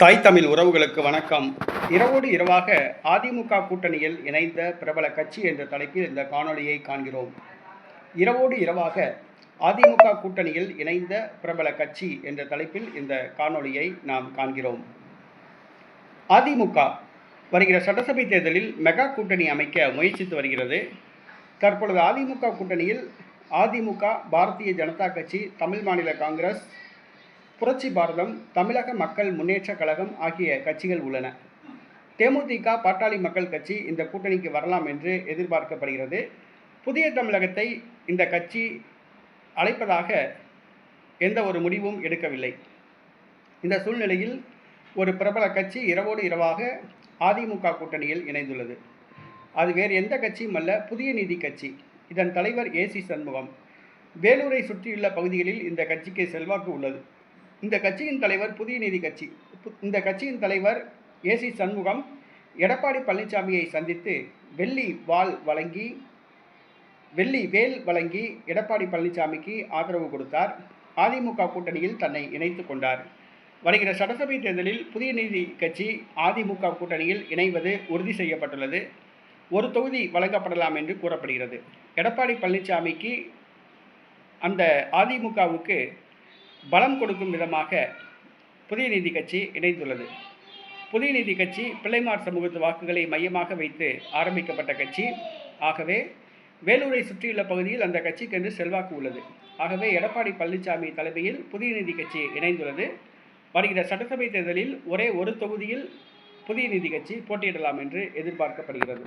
தாய் தமிழ் உறவுகளுக்கு வணக்கம். இரவோடு இரவாக அதிமுக கூட்டணியில் இணைந்த பிரபல கட்சி என்ற தலைப்பில் இந்த காணொளியை காண்கிறோம். இரவோடு இரவாக அதிமுக கூட்டணியில் இணைந்த பிரபல கட்சி என்ற தலைப்பில் இந்த காணொளியை நாம் காண்கிறோம். அதிமுக வருகிற சட்டசபை தேர்தலில் மெகா கூட்டணி அமைக்க முயற்சித்து வருகிறது. தற்பொழுது அதிமுக கூட்டணியில் அதிமுக பாரதிய ஜனதா கட்சி தமிழ் மாநில காங்கிரஸ் புரட்சி பாரதம் தமிழக மக்கள் முன்னேற்ற கழகம் ஆகிய கட்சிகள் உள்ளன. தேமுதிக பாட்டாளி மக்கள் கட்சி இந்த கூட்டணிக்கு வரலாம் என்று எதிர்பார்க்கப்படுகிறது. புதிய தமிழகத்தை இந்த கட்சி அழைப்பதாக எந்த ஒரு முடிவும் எடுக்கவில்லை. இந்த சூழ்நிலையில் ஒரு பிரபல கட்சி இரவோடு இரவாக அதிமுக கூட்டணியில் இணைந்துள்ளது. அது வேறு எந்த கட்சியும் அல்ல புதிய நீதி கட்சி. இதன் தலைவர் ஏசி சண்முகம். வேலூரை சுற்றியுள்ள பகுதிகளில் இந்த கட்சிக்கு செல்வாக்கு உள்ளது. இந்த கட்சியின் தலைவர் புதிய நீதி கட்சி. இந்த கட்சியின் தலைவர் ஏசி சண்முகம் எடப்பாடி பழனிசாமியை சந்தித்து வெள்ளி வாள் வழங்கி வெள்ளி வேல் வழங்கி எடப்பாடி பழனிசாமிக்கு ஆதரவு கொடுத்தார். அதிமுக கூட்டணியில் தன்னை இணைத்து கொண்டார். வருகிற சட்டசபை தேர்தலில் புதிய நீதி கட்சி அதிமுக கூட்டணியில் இணைவது உறுதி செய்யப்பட்டுள்ளது. ஒரு தொகுதி வழங்கப்படலாம் என்று கூறப்படுகிறது. எடப்பாடி பழனிசாமிக்கு அந்த அதிமுகவுக்கு பலம் கொடுக்கும் விதமாக புதிய நீதி கட்சி இணைந்துள்ளது. புதிய நீதி கட்சி பிள்ளைமார் சமூகத்து வாக்குகளை மையமாக வைத்து ஆரம்பிக்கப்பட்ட கட்சி. ஆகவே வேலூரை சுற்றியுள்ள பகுதியில் அந்த கட்சிக்கென்று செல்வாக்கு உள்ளது. ஆகவே எடப்பாடி பழனிசாமி தலைமையில் புதிய நீதி கட்சி இணைந்துள்ளது. வருகிற சட்டசபை தேர்தலில் ஒரே ஒரு தொகுதியில் புதிய நீதி கட்சி போட்டியிடலாம் என்று எதிர்பார்க்கப்படுகிறது.